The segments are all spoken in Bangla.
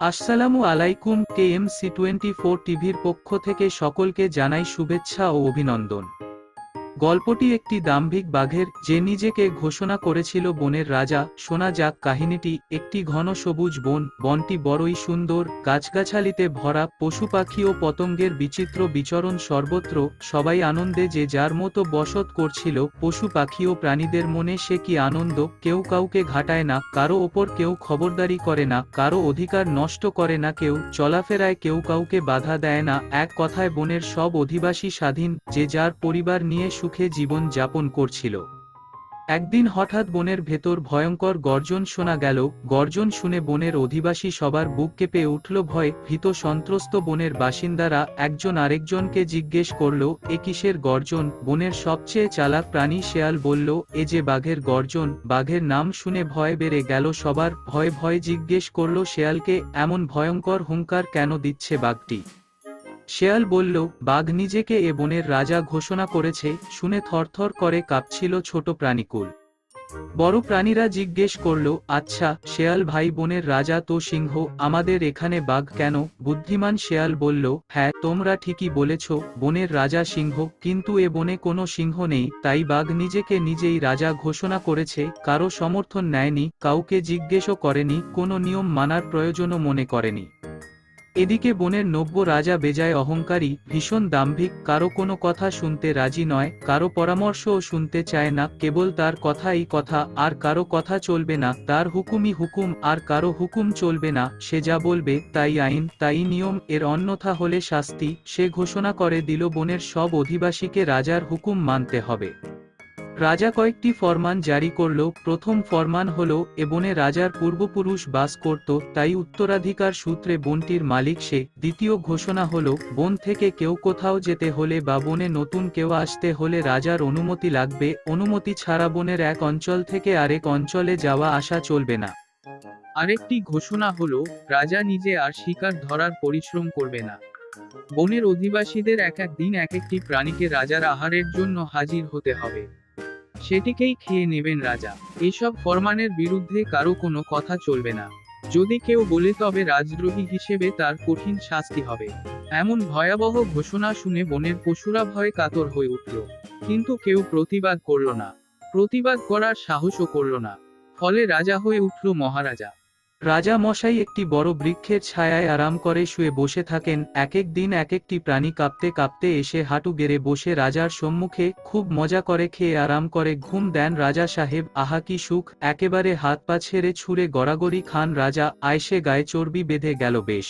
আসসালামু আলাইকুম কেএমসি টোয়েন্টি ফোর টিভির পক্ষ থেকে সকলকে জানাই শুভেচ্ছা ও অভিনন্দন। গল্পটি একটি দাম্ভিক বাঘের যে নিজেকে ঘোষণা করেছিল বনের রাজা, শোনা যাক কাহিনীটি, একটি ঘন সবুজ বন, বনটি বড়ই সুন্দর, গাছগাছালিতে ভরা, পশু পাখি ও পতঙ্গের বিচিত্র বিচরণ সর্বত্র, সবাই আনন্দে যে যার মতো বসত করছিল, পশু পাখি ও প্রাণীদের মনে সে কি আনন্দ, কেউ কাউকে ঘাটায় না, কারও ওপর কেউ খবরদারি করে না, কারও অধিকার নষ্ট করে না, কেউ চলাফেরায় কেউ কাউকে বাধা দেয় না, এক কথায় বনের সব অধিবাসী স্বাধীন, যে যার পরিবার নিয়ে জীবন যাপন করছিল। একদিন হঠাৎ বনের ভেতর ভয়ঙ্কর গর্জন শোনা গেল। গর্জন শুনে বনের অধিবাসী সবার বুক কেঁপে উঠল ভয় ভীত সন্ত্রস্ত বনের বাসিন্দারা একজন আরেকজনকে জিজ্ঞেস করল, এ কিসের গর্জন? বনের সবচেয়ে চালাক প্রাণী শেয়াল বলল, এ যে বাঘের গর্জন। বাঘের নাম শুনে ভয় বেড়ে গেল সবার। ভয় ভয় জিজ্ঞেস করল শেয়ালকে, এমন ভয়ঙ্কর হুঙ্কার কেন দিচ্ছে বাঘটি? শেয়াল বলল, বাঘ নিজেকে এ বনের রাজা ঘোষণা করেছে। শুনে থরথর করে কাঁপছিল ছোট প্রাণীকুল। বড় প্রাণীরা জিজ্ঞেস করল আচ্ছা শেয়াল ভাই বোনের রাজা তো সিংহ, আমাদের এখানে বাঘ কেন? বুদ্ধিমান শেয়াল বলল হ্যাঁ তোমরা ঠিকই বলেছ, বনের রাজা সিংহ, কিন্তু এ বনে কোনো সিংহ নেই, তাই বাঘ নিজেকে নিজেই রাজা ঘোষণা করেছে, কারও সমর্থন নেয়নি, কাউকে জিজ্ঞেসও করেনি, কোনো নিয়ম মানার প্রয়োজনও মনে করেনি। এদিকে বনের নব্য রাজা বেজায় অহংকারী, ভীষণ দাম্ভিক, কারও কোনো কথা শুনতে রাজি নয়, কারও পরামর্শও শুনতে চায় না, কেবল তার কথাই কথা, আর কারও কথা চলবে না, তার হুকুমই হুকুম, আর কারও হুকুম চলবে না, সে যা বলবে, তাই আইন, তাই নিয়ম, এর অন্যথা হলে শাস্তি, সে ঘোষণা করে দিল বনের সব অধিবাসীকে রাজার হুকুম মানতে হবে। রাজা কয়েকটি ফরমান জারি করল। প্রথম ফরমান হল, এ বনে রাজার পূর্বপুরুষ বাস করত, তাই উত্তরাধিকার সূত্রে বনটির মালিক সে। দ্বিতীয় ঘোষণা হল, বন থেকে কেউ কোথাও যেতে হলে বা বনে নতুন কেউ আসতে হলে রাজার অনুমতি লাগবে। অনুমতি ছাড়া বনের এক অঞ্চল থেকে আরেক অঞ্চলে যাওয়া আসা চলবে না। আরেকটি ঘোষণা হল, রাজা নিজে আর শিকার ধরার পরিশ্রম করবে না। বনের অধিবাসীদের এক এক দিন এক একটি প্রাণীকে রাজার আহারের জন্য হাজির হতে হবে। সেটিকেই খেয়ে নেবেন রাজা। এসব ফরমানের বিরুদ্ধে কারও কোনো কথা চলবে না। যদি কেউ বলে তবে রাজদ্রোহী হিসেবে তার কঠিন শাস্তি হবে। এমন ভয়াবহ ঘোষণা শুনে বনের পশুরা ভয়ে কাতর হয়ে উঠল। কিন্তু কেউ প্রতিবাদ করল না। প্রতিবাদ করার সাহসও করল না। ফলে রাজা হয়ে উঠল মহারাজা। রাজা মশাই একটি বড় বৃক্ষের ছায়ায় আরাম করে শুয়ে বসে থাকেন। এক এক দিন এক একটি প্রাণী কাঁপতে কাঁপতে এসে হাঁটু গেড়ে বসে রাজার সম্মুখে খুব মজা করে খেয়ে আরাম করে ঘুম দেন রাজা সাহেব। আহা কি সুখ, একেবারে হাত পা ছেড়ে ছুঁড়ে গড়াগড়ি খান রাজা। আয়সে গায়ে চর্বি বেঁধে গেল বেশ।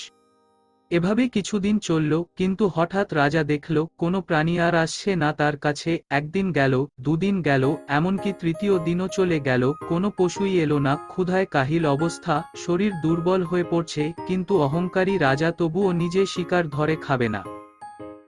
এভাবে কিছুদিন চলল, কিন্তু হঠাৎ রাজা দেখল, কোনো প্রাণী আর আসছে না তার কাছে, একদিন গেল, দুদিন গেল, এমনকি তৃতীয় দিনও চলে গেল, কোনো পশুই এলো না, ক্ষুধায় কাহিল অবস্থা, শরীর দুর্বল হয়ে পড়ছে, কিন্তু অহংকারী রাজা তবুও নিজে শিকার ধরে খাবে না।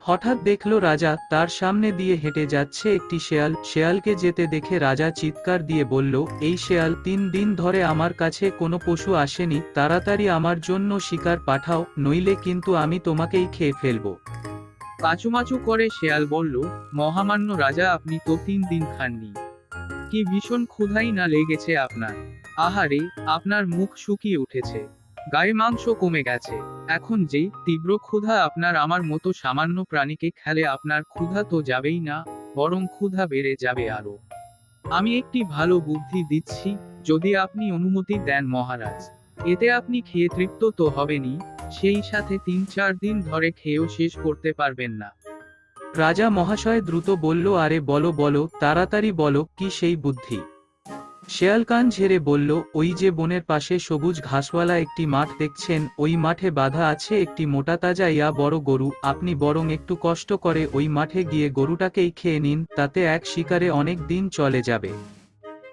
হঠাৎ দেখল রাজা, তার সামনে দিয়ে হেঁটে যাচ্ছে একটি শেয়াল। শেয়ালকে যেতে দেখে রাজা চিৎকার দিয়ে বলল, এই শেয়াল, তিন দিন ধরে আমার কাছে কোনো পশু আসেনি, তাড়াতাড়ি আমার জন্য শিকার পাঠাও, নইলে কিন্তু আমি তোমাকেই খেয়ে ফেলব। কাচুমাচু করে শেয়াল বলল, মহামান্য রাজা, আপনি তো তিন দিন খাননি। কি ভীষণ ক্ষুধাই না লেগেছে আপনার। আহারে, আপনার মুখ শুকিয়ে উঠেছে। গায়ে মাংস কমে গেছে। এখন যে তীব্র ক্ষুধা আপনার আমার মতো সামান্য প্রাণীকে খেলে আপনার ক্ষুধা তো যাবেই না, বরং ক্ষুধা বেড়ে যাবে আরও আমি একটি ভালো বুদ্ধি দিচ্ছি, যদি আপনি অনুমতি দেন মহারাজ। এতে আপনি খেয়ে তৃপ্ত তো হবেনই, সেই সাথে তিন চার দিন ধরে খেয়েও শেষ করতে পারবেন না। রাজা মহাশয় দ্রুত বলল, আরে বলো বলো, তাড়াতাড়ি বলো, কি সেই বুদ্ধি? শেয়াল কান ঝেড়ে বলল, ওই যে বনের পাশে সবুজ ঘাসওয়ালা একটি মাঠ দেখছেন, ওই মাঠে বাধা আছে একটি মোটা তাজা ইয়া বড় গরু, আপনি বরং একটু কষ্ট করে ওই মাঠে গিয়ে গরুটাকেই খেয়ে নিন, তাতে এক শিকারে অনেক দিন চলে যাবে।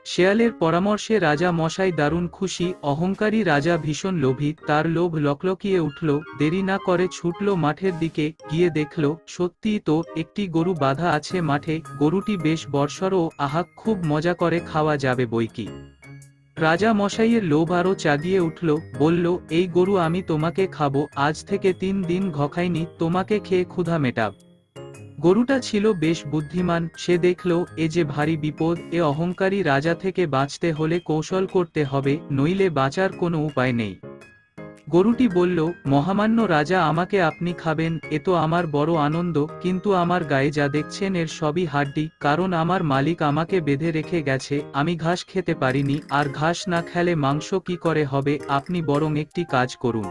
শেয়ালের পরামর্শে রাজা মশাই দারুণ খুশি, অহংকারী রাজা ভীষণ লোভী, তার লোভ লকলকিয়ে উঠল, দেরি না করে ছুটল মাঠের দিকে, গিয়ে দেখল, সত্যিই তো একটি গরু বাধা আছে মাঠে, গরুটি বেশ বর্ষর ও আহাক খুব মজা করে খাওয়া যাবে বইকি রাজা মশাইয়ের লোভ আরও চাগিয়ে উঠল, বলল, এই গরু আমি তোমাকে খাব, আজ থেকে তিন দিন ঘখাইনি, তোমাকে খেয়ে ক্ষুধা মেটাব। গরুটা ছিল বেশ বুদ্ধিমান, সে দেখল, এ যে ভারী বিপদ, এ অহংকারী রাজা থেকে বাঁচতে হলে কৌশল করতে হবে, নইলে বাঁচার কোনো উপায় নেই। গরুটি বলল, মহামান্য রাজা, আমাকে আপনি খাবেন, এ তো আমার বড় আনন্দ, কিন্তু আমার গায়ে যা দেখছেন এর সবই হাড্ডি, কারণ আমার মালিক আমাকে বেঁধে রেখে গেছে, আমি ঘাস খেতে পারিনি, আর ঘাস না খেলে মাংস কি করে হবে, আপনি বরং একটি কাজ করুন।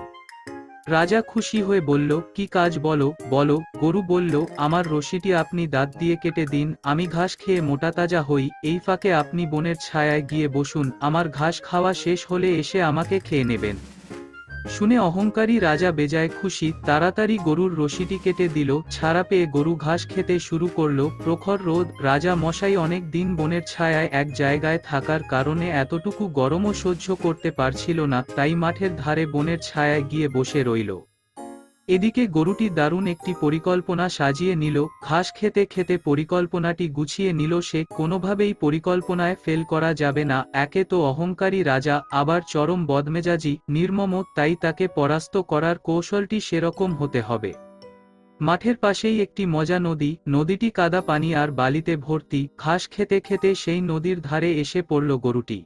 রাজা খুশি হয়ে বলল, কি কাজ বলো বলো। গরু বলল, আমার রশিটি আপনি দাঁত দিয়ে কেটে দিন, আমি ঘাস খেয়ে মোটা তাজা হই, এই ফাঁকে আপনি বনের ছায়ায় গিয়ে বসুন, আমার ঘাস খাওয়া শেষ হলে এসে আমাকে খেয়ে নেবেন। শুনে অহংকারী রাজা বেজায় খুশি তাড়াতাড়ি গরুর রশিটি কেটে দিল, ছাড়া পেয়ে গরু ঘাস খেতে শুরু করল। প্রখর রোদ, রাজা মশাই অনেক দিন বনের ছায়ায় এক জায়গায় থাকার কারণে এতটুকু গরমও সহ্য করতে পারছিল না, তাই মাঠের ধারে বনের ছায়ায় গিয়ে বসে রইল। এদিকে গরুটি দারুণ একটি পরিকল্পনা সাজিয়ে নিল, ঘাস খেতে খেতে পরিকল্পনাটি গুছিয়ে নিল সে, কোনোভাবেই পরিকল্পনায় ফেল করা যাবে না, একে তো অহংকারী রাজা, আবার চরম বদমেজাজি, নির্মম, তাই তাকে পরাস্ত করার কৌশলটি সেরকম হতে হবে। মাঠের পাশেই একটি মজা নদী, নদীটি কাদা পানি আর বালিতে ভর্তি, ঘাস খেতে খেতে সেই নদীর ধারে এসে পড়ল গরুটি।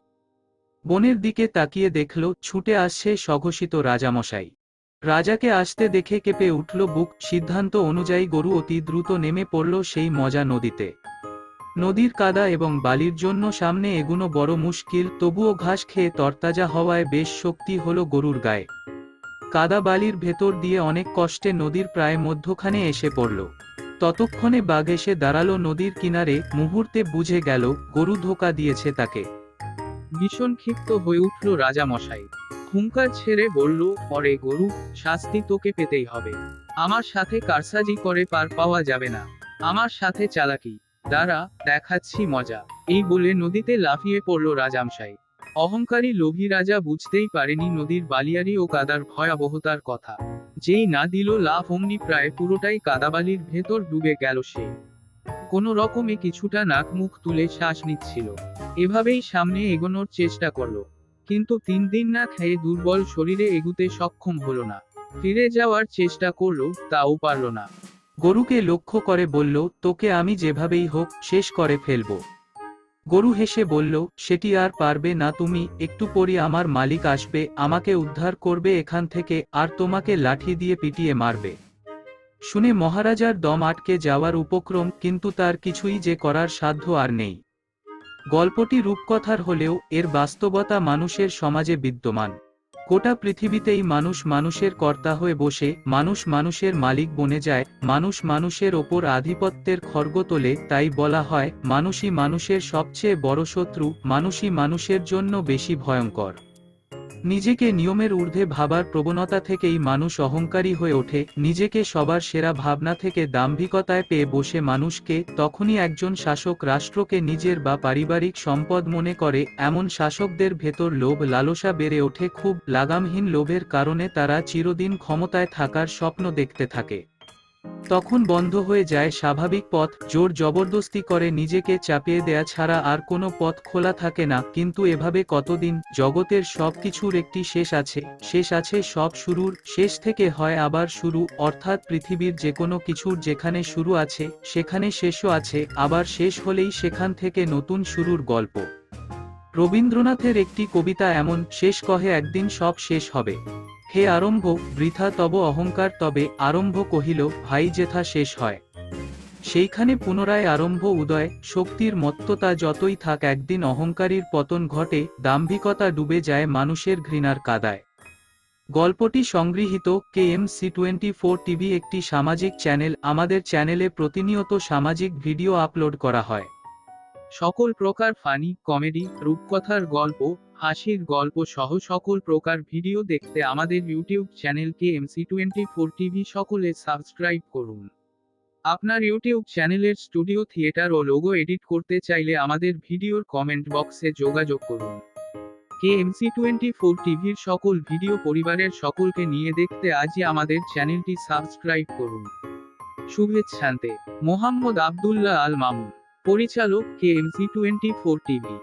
বনের দিকে তাকিয়ে দেখল, ছুটে আসছে স্বঘোষিত রাজামশাই। রাজাকে আসতে দেখে কেঁপে উঠল বুক। সিদ্ধান্ত অনুযায়ী গরু অতি দ্রুত নেমে পড়ল সেই মজা নদীতে। নদীর কাদা এবং বালির জন্য সামনে এগুনো বড় মুশকিল, তবুও ঘাস খেয়ে তরতাজা হওয়ায় বেশ শক্তি হল গরুর গায়ে। কাদা বালির ভেতর দিয়ে অনেক কষ্টে নদীর প্রায় মধ্যখানে এসে পড়ল। ততক্ষণে বাঘ এসে দাঁড়াল নদীর কিনারে, মুহূর্তে বুঝে গেল, গরু ধোকা দিয়েছে তাকে। ভীষণ ক্ষিপ্ত হয়ে উঠল রাজামশাই। হুঙ্কার ছেড়ে বলল, পরে গরু, শাস্তি তোকে পেতেই হবে। আমার সাথে কারসাজি করে পার পাওয়া যাবে না। আমার সাথে চালাকি। দাঁড়া, দেখাচ্ছি মজা। এই বলে নদীতে লাফিয়ে পড়ল রাজামশাই। অহংকারী লোভী রাজা বুঝতেই পারেনি নদীর বালিয়ারি ও কাদার ভয়াবহতার কথা। যেই না দিল লাফ, অমনি প্রায় পুরোটাই কাদাবালির ভেতর ডুবে গেল সে। কোনো রকমে কিছুটা নাক মুখ তুলে শ্বাস নিচ্ছিল। এভাবেই সামনে এগোনোর চেষ্টা করল। কিন্তু তিন দিন না খেয়ে দুর্বল শরীরে এগুতে সক্ষম হলো না। ফিরে যাওয়ার চেষ্টা করল, তাও পারল না। গরুকে লক্ষ্য করে বলল, তোকে আমি যেভাবেই হোক শেষ করে ফেলব। গরু হেসে বলল, সেটি আর পারবে না তুমি, একটু পরই আমার মালিক আসবে, আমাকে উদ্ধার করবে এখান থেকে, আর তোমাকে লাঠি দিয়ে পিটিয়ে মারবে। শুনে মহারাজার দম আটকে যাওয়ার উপক্রম, কিন্তু তার কিছুই যে করার সাধ্য আর নেই। গল্পটি রূপকথার হলেও এর বাস্তবতা মানুষের সমাজে বিদ্যমান। গোটা পৃথিবীতেই মানুষ মানুষের কর্তা হয়ে বসে, মানুষ মানুষের মালিক বনে যায়, মানুষ মানুষের ওপর আধিপত্যের খর্গ তোলে, তাই বলা হয়, মানুষই মানুষের সবচেয়ে বড় শত্রু, মানুষই মানুষের জন্য বেশি ভয়ঙ্কর। নিজেকে নিয়মের ঊর্ধ্বে ভাবার প্রবণতা থেকেই মানুষ অহংকারী হয়ে ওঠে, নিজেকে সবার সেরা ভাবনা থেকে দাম্ভিকতায় পেয়ে বসে মানুষকে, তখনই একজন শাসক রাষ্ট্রকে নিজের বা পারিবারিক সম্পদ মনে করে, এমন শাসকদের ভেতর লোভ লালসা বেড়ে ওঠে, খুব লাগামহীন লোভের কারণে তারা চিরদিন ক্ষমতায় থাকার স্বপ্ন দেখতে থাকে। তখন বন্ধ হয়ে যায় স্বাভাবিক পথ, জোর জবরদস্তি করে নিজেকে চাপিয়ে দেয়া ছাড়া আর কোনো পথ খোলা থাকে না, কিন্তু এভাবে কতদিন, জগতের সব কিছুর একটি শেষ আছে শেষ আছে সব শুরুর, শেষ থেকে হয় আবার শুরু, অর্থাৎ পৃথিবীর যে কোনো কিছুর যেখানে শুরু আছে, সেখানে শেষও আছে, আবার শেষ হলেই সেখান থেকে নতুন শুরুর গল্প। রবীন্দ্রনাথের একটি কবিতা এমন, শেষ কহে একদিন সব শেষ হবে। হে আরম্ভ, বৃথা তব অহংকার, তবে আরম্ভ কহিল, ভাই যেথা শেষ হয়। সেইখানে পুনরায় আরম্ভ উদয়, শক্তির মত্ততা যতই থাক একদিন অহংকারীর পতন ঘটে, দাম্ভিকতা ডুবে যায় মানুষের ঘৃণার কাদায়। গল্পটি সংগৃহীত K M C twenty four TV একটি সামাজিক চ্যানেল। আমাদের চ্যানেলে প্রতিনিয়ত সামাজিক ভিডিও আপলোড করা হয়। সকল প্রকার ফানি, কমেডি, রূপকথার গল্প, হাসির গল্প সহ সকল প্রকার ভিডিও দেখতে আমাদের ইউটিউব চ্যানেলকে এমসি টোয়েন্টি ফোর টিভি সকলে সাবস্ক্রাইব করুন। আপনার ইউটিউব চ্যানেলের স্টুডিও থিয়েটার ও লোগো এডিট করতে চাইলে আমাদের ভিডিওর কমেন্ট বক্সে যোগাযোগ করুন। কে এমসি টোয়েন্টি ফোর টিভির সকল ভিডিও পরিবারের সকলকে নিয়ে দেখতে আজই আমাদের চ্যানেলটি সাবস্ক্রাইব করুন। শুভেচ্ছান্তে, মোহাম্মদ আবদুল্লাহ আল মামুন পরিচালক K M C twenty four TV.